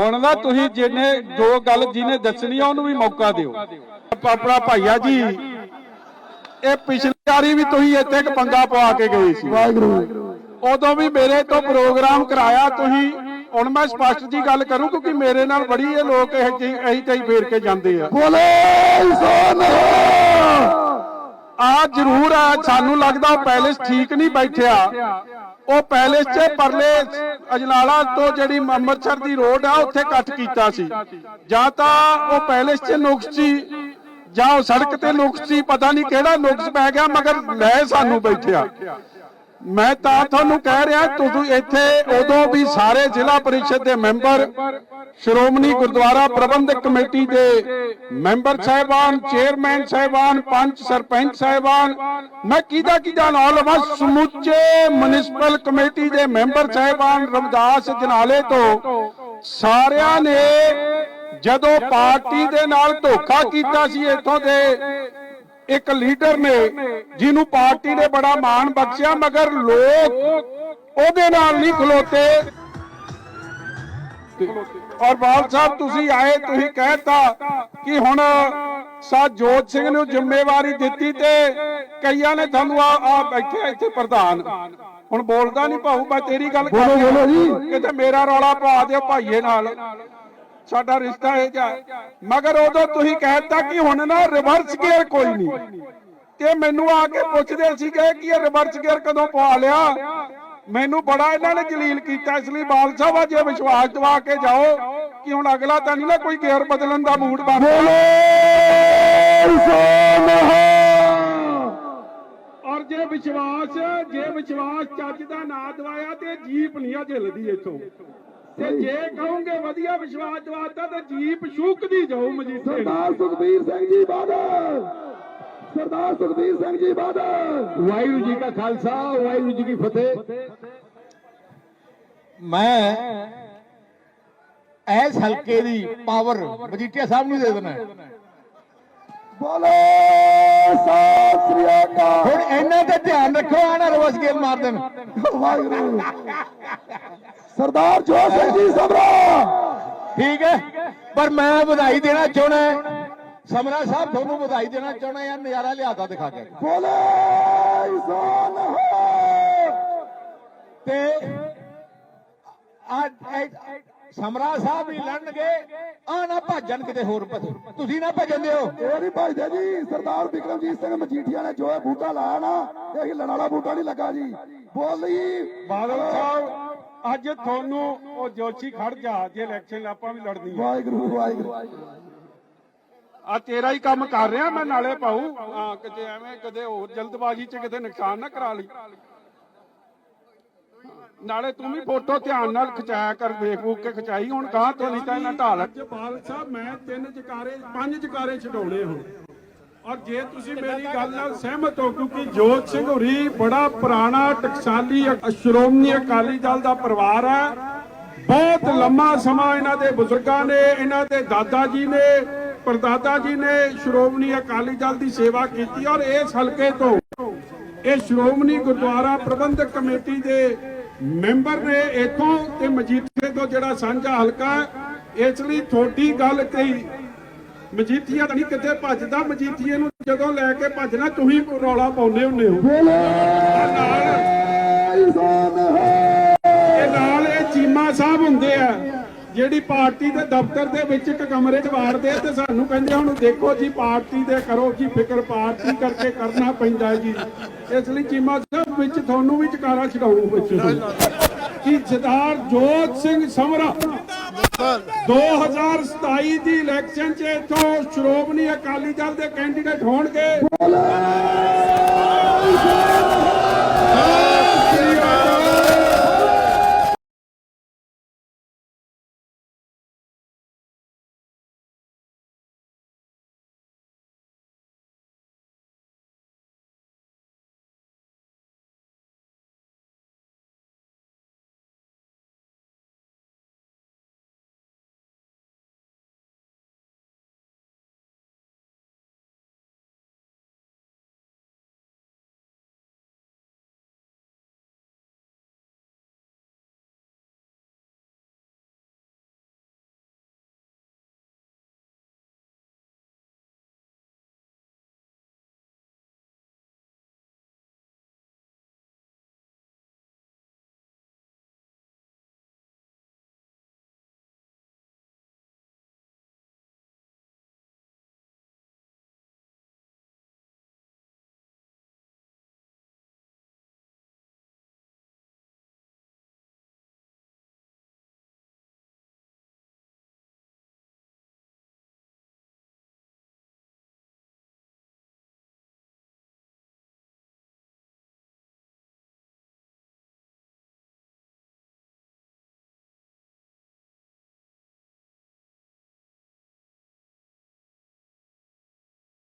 ਹੁਣ ਨਾ ਤੁਸੀਂ ਜਿਹਨੇ ਜੋ ਗੱਲ ਜਿਹਨੇ ਦੱਸਣੀ ਆ ਉਹਨੂੰ ਵੀ ਮੌਕਾ ਦਿਓ। ਆਪਣਾ ਭਾਈਆ ਜੀ ਇਹ ਪਿਛਲੀ ਵਾਰੀ ਵੀ ਤੁਸੀਂ ਇੱਥੇ ਇੱਕ ਪੰਗਾ ਪਵਾ ਕੇ ਗਏ ਸੀ। ਵਾਹਿਗੁਰੂ। ਉਦੋਂ ਵੀ ਮੇਰੇ ਤੋਂ ਪ੍ਰੋਗਰਾਮ ਕਰਾਇਆ ਤੁਸੀਂ ਹੁਣ ਮੈਂ ਸਪਸ਼ਟ ਜੀ ਗੱਲ ਕਰੂੰ ਕਿਉਂਕਿ ਮੇਰੇ ਨਾਲ ਬੜੀ ਇਹ ਲੋਕ ਇਹ ਜਿਹੀ ਇਹੀ ਜਿਹੀ ਫੇਰ ਕੇ ਜਾਂਦੇ ਆ। ਬੋਲੇ ਸੋਨਾ ਆ ਜ਼ਰੂਰ ਆ ਸਾਨੂੰ ਲੱਗਦਾ ਪੈਲੇਸ ਠੀਕ ਨਹੀਂ ਬੈਠਿਆ। ਉਹ ਪੈਲੇਸ 'ਚ ਪਰਲੇ ਅਜਨਾਲਾ ਤੋਂ ਜਿਹੜੀ ਅੰਮ੍ਰਿਤਸਰ ਦੀ ਰੋਡ ਆ ਉੱਥੇ ਕੱਟ ਕੀਤਾ ਸੀ। ਜਾਂ ਤਾਂ ਉਹ ਪੈਲੇਸ 'ਚ ਨੁਕਸ ਸੀ ਜਾਂ ਉਹ ਸੜਕ ਤੇ ਨੁਕਸ ਸੀ ਪਤਾ ਨਹੀਂ ਕਿਹੜਾ ਨੁਕਸ ਪੈ ਗਿਆ ਮਗਰ ਲੈ ਸਾਨੂੰ ਬੈਠਿਆ। ਮੈਂ ਤਾਂ ਤੁਹਾਨੂੰ ਕਹਿ ਰਿਹਾ ਤੁਸੀਂ ਇੱਥੇ ਉਦੋਂ ਵੀ ਸਾਰੇ ਜ਼ਿਲ੍ਹਾ ਪਰਿਸ਼ਦ ਦੇ ਮੈਂਬਰ ਸ਼੍ਰੋਮਣੀ ਗੁਰਦੁਆਰਾ ਪ੍ਰਬੰਧਕ ਕਮੇਟੀ ਦੇ ਮੈਂਬਰ ਸਾਹਿਬਾਨ ਚੇਅਰਮੈਨ ਸਾਹਿਬਾਨ ਪੰਚ ਸਰਪੰਚ ਸਾਹਿਬਾਨ ਮੈਂ ਕਿਹਦਾ ਕਿਹਦਾ ਨਾਂ ਲਵਾਂ ਸਮੁੱਚੇ ਮਿਊਨਿਸਪਲ ਕਮੇਟੀ ਦੇ ਮੈਂਬਰ ਸਾਹਿਬਾਨ ਰਮਦਾਸ ਜਨਾਲੇ ਤੋਂ ਸਾਰਿਆਂ ਨੇ ਜਦੋਂ ਪਾਰਟੀ ਦੇ ਨਾਲ ਧੋਖਾ ਕੀਤਾ ਸੀ ਇੱਥੋਂ ਦੇ ਇੱਕ ਲੀਡਰ ਨੇ ਜਿਹਨੂੰ ਪਾਰਟੀ ਨੇ ਬੜਾ ਮਾਣ ਬਖਸ਼ਿਆ ਮਗਰ ਲੋਕ ਉਹਦੇ ਨਾਲ ਨਹੀਂ ਖਲੋਤੇ। ਔਰ ਬਾਲ ਸਾਹਿਬ ਤੁਸੀਂ ਆਏ ਤੁਸੀਂ ਕਹਿਤਾ ਕਿ ਹੁਣ ਸਾ ਜੋਤ ਸਿੰਘ ਨੂੰ ਜ਼ਿੰਮੇਵਾਰੀ ਦਿੱਤੀ ਤੇ ਕਈਆਂ ਨੇ ਤੁਹਾਨੂੰ ਆ ਆ ਬੈਠੇ ਇੱਥੇ ਪ੍ਰਧਾਨ। ਹੁਣ ਬੋਲਦਾ ਨਹੀਂ ਭਾਊ ਮੈਂ ਤੇਰੀ ਗੱਲ ਕਰ ਰਿਹਾ। ਕਿਤੇ ਮੇਰਾ ਰੌਲਾ ਪਾ ਦਿਓ ਭਾਈਏ ਨਾਲ। ਸਾਡਾ ਰਿਸ਼ਤਾ ਇਹ ਜਾ ਮਗਰ ਉਦੋਂ ਤੁਸੀਂ ਕਹਿਤਾ ਕਿ ਹੁਣ ਨਾ ਰਿਵਰਸ ਗੇਅਰ ਕੋਈ ਨਹੀਂ। ਤੇ ਮੈਨੂੰ ਆ ਕੇ ਪੁੱਛਦੇ ਸੀਗੇ ਕਿ ਇਹ ਰਿਵਰਸ ਗੇਅਰ ਕਦੋਂ ਪਵਾ ਲਿਆ? ਮੈਨੂੰ ਬੜਾ ਇਹਨਾਂ ਨੇ ਜਲੀਲ ਕੀਤਾ ਇਸ ਲਈ ਬਾਲ ਸਾਹਿਬ ਅੱਜ ਵਿਸ਼ਵਾਸ ਦਿਵਾ ਕੇ ਜਾਓ ਕਿ ਹੁਣ ਅਗਲਾ ਤਾਂ ਨਹੀਂ ਨਾ ਕੋਈ ਗੇਅਰ ਬਦਲਣ ਦਾ ਮੂਡ ਬਣ ਔਰ ਜੇ ਵਿਸ਼ਵਾਸ ਜੇ ਵਿਸ਼ਵਾਸ ਚੱਜ ਦਾ ਨਾ ਦਵਾਇਆ ਤੇ ਜੀਪ ਨਹੀਂ ਆ ਝਿਲਦੀ ਇੱਥੋਂ। ਤੇ ਜੇ ਕਹੋਗੇ ਵਧੀਆ ਵਿਸ਼ਵਾਸ ਦਵਾਤਾ ਤੇ ਜੀਪ ਸ਼ੂਕਦੀ ਜਾਊ ਮਜੀਠੇ। ਸਰਦਾਰ ਸੁਖਬੀਰ ਸਿੰਘ ਜੀ ਬਾਦਲ। ਸਰਦਾਰ ਸੁਖਬੀਰ ਸਿੰਘ ਜੀ ਬਾਦਲ। ਵਾਹਿਗੁਰੂ ਜੀ ਕਾ ਖਾਲਸਾ ਵਾਹਿਗੁਰੂ ਜੀ ਕੀ ਫਤਿਹ। ਮੈਂ ਐਸ ਹਲਕੇ ਦੀ ਪਾਵਰ ਮਜੀਠੀਆ ਸਾਹਿਬ ਨੂੰ ਦੇ ਦੇਣਾ। ਬੋਲੇ ਸਤਿ ਸ੍ਰੀ ਅਕਾਲ। ਹੁਣ ਇਹਨਾਂ ਤੇ ਧਿਆਨ ਰੱਖੋ ਆਣਾ ਰਵਸ ਗੇਲ ਮਾਰ ਦੇਣ। ਵਾਹਿਗੁਰੂ। ਸਰਦਾਰ ਜੋਤ ਸਿੰਘ ਜੀ ਸਮਰਾ। ਠੀਕ ਹੈ ਪਰ ਮੈਂ ਵਧਾਈ ਦੇਣਾ ਚਾਹਣਾ ਹੈ। ਸਮਰਾ ਸਾਹਿਬ ਤੁਹਾਨੂੰ ਵਧਾਈ ਦੇਣਾ ਚਾਹਣਾ ਯਾਰ ਨਜ਼ਾਰਾ ਲਿਆਦਾ ਦਿਖਾ ਕੇ। ਬੋਲੇ ਸੋਨਾ ਤੇ ਆ ਸਮਰਾ ਸਾਹਿਬ ਵੀ ਲੜਨਗੇ ਆ ਨਾ ਭੱਜਣ ਕਿਤੇ ਹੋਰ। ਤੁਸੀਂ ਨਾ ਭੱਜਣ ਦਿਓ ਇਹ ਨਹੀਂ ਭਾਈਦੇ ਜੀ ਸਰਦਾਰ ਵਿਕਰਮਜੀਤ ਸਿੰਘ ਮਜੀਠੀਆ ਨੇ ਜੋ ਇਹ ਬੂਟਾ ਲਾਇਆ ਨਾ ਇਹ ਵਾਲਾ ਬੂਟਾ ਨਹੀਂ ਲੱਗਾ ਜੀ। ਬੋਲੀ ਬਾਦਲ ਸਾਹਿਬ ਅੱਜ ਤੁਹਾਨੂੰ ਉਹ ਜੋਸ਼ੀ ਖੜ ਜਾ ਜੇ ਇਲੈਕਸ਼ਨ ਆਪਾਂ ਵੀ ਲੜਨੀ ਹੈ ਵਾਹਿਗੁਰੂ ਵਾਹਿਗੁਰੂ। ਆ ਤੇਰਾ ਹੀ ਕੰਮ ਕਰ ਰਿਹਾ ਮੈਂ ਨਾਲੇ ਪਾਉ। ਹਾਂ ਕਿਤੇ ਐਵੇਂ ਕਦੇ ਹੋਰ ਜਲਦਬਾਜ਼ੀ 'ਚ ਕਿਤੇ ਨੁਕਸਾਨ ਨਾ ਕਰਾ ਲਈ। ਨਾਲੇ ਤੂੰ ਵੀ ਫੋਟੋ ਧਿਆਨ ਨਾਲ ਖਿਚਾਇਆ ਕਰ ਫੇਸਬੁੱਕ ਤੇ ਖਿਚਾਈ। ਹੁਣ ਕਹਾਂ ਤੋਂ ਨਹੀਂ ਤਾਂ ਇਹਨਾਂ ਢਾਲ ਜਪਾਲ ਸਾਹਿਬ ਮੈਂ ਤਿੰਨ ਜਕਾਰੇ ਪੰਜ ਜਕਾਰੇ ਛਡਾਉਣੇ ਹੁਣ। ਔਰ ਜੇ ਤੁਸੀਂ ਮੇਰੀ ਗੱਲ ਨਾਲ ਸਹਿਮਤ ਹੋ, ਕਿਉਂਕਿ ਜੋਤ ਸਿੰਘ ਹੋਰੀ ਬੜਾ ਪੁਰਾਣਾ, ਟਕਸਾਲੀ ਸ਼੍ਰੋਮਣੀ ਅਕਾਲੀ ਦਲ ਦਾ ਪਰਿਵਾਰ ਹੈ। ਬਹੁਤ ਲੰਮਾ ਸਮਾਂ ਇਹਨਾਂ ਦੇ ਬਜ਼ੁਰਗਾਂ ਨੇ, ਇਹਨਾਂ ਦੇ ਦਾਦਾ ਜੀ ਨੇ, ਪਰਦਾਦਾ ਜੀ ਨੇ ਸ਼੍ਰੋਮਣੀ ਅਕਾਲੀ ਦਲ ਦੀ ਸੇਵਾ ਕੀਤੀ ਔਰ ਇਸ ਹਲਕੇ ਤੋਂ ਇਹ ਸ਼੍ਰੋਮਣੀ ਗੁਰਦੁਆਰਾ ਪ੍ਰਬੰਧਕ ਕਮੇਟੀ ਦੇ ਮੈਂਬਰ ਨੇ ਇਥੋਂ ਤੇ ਮਜੀਠੇ ਤੋਂ ਜਿਹੜਾ ਸਾਂਝਾ ਹਲਕਾ ਇਸ ਲਈ ਥੋੜੀ ਗੱਲ ਕਹੀ। ਮਜੀਠੀਆ ਤਾਂ ਨਹੀਂ ਕਿਤੇ ਭੱਜਦਾ ਮਜੀਠੀਏ ਨੂੰ ਜਦੋਂ ਲੈ ਕੇ ਭੱਜਣਾ ਤੁਸੀਂ ਰੌਲਾ ਪਾਉਂਦੇ ਹੁੰਦੇ ਹੋ। ਇਹ ਨਾਲ ਇਹ ਚੀਮਾ ਸਾਹਿਬ ਹੁੰਦੇ ਆ ਜਿਹੜੀ ਪਾਰਟੀ ਦੇ ਦਫ਼ਤਰ ਦੇ ਵਿੱਚ ਇੱਕ ਕਮਰੇ 'ਚ ਵਾੜਦੇ ਆ ਤੇ ਸਾਨੂੰ ਕਹਿੰਦੇ ਹੁਣ ਦੇਖੋ ਜੀ ਪਾਰਟੀ ਦੇ ਕਰੋ ਜੀ ਫਿਕਰ ਪਾਰਟੀ ਕਰਕੇ ਕਰਨਾ ਪੈਂਦਾ ਹੈ ਜੀ। ਇਸ ਲਈ ਚੀਮਾ ਸਾਹਿਬ ਵਿੱਚ ਤੁਹਾਨੂੰ ਵੀ ਚਕਾਰਾ ਛਡਾਉਂ ਵਿੱਚ ਕਿ ਸਰਦਾਰ ਜੋਤ ਸਿੰਘ ਸਮਰਾ 2027 ਦੀ ਇਲੈਕਸ਼ਨ 'ਚ ਇਥੋਂ ਸ਼੍ਰੋਮਣੀ ਅਕਾਲੀ ਦਲ ਦੇ ਕੈਂਡੀਡੇਟ ਹੋਣਗੇ।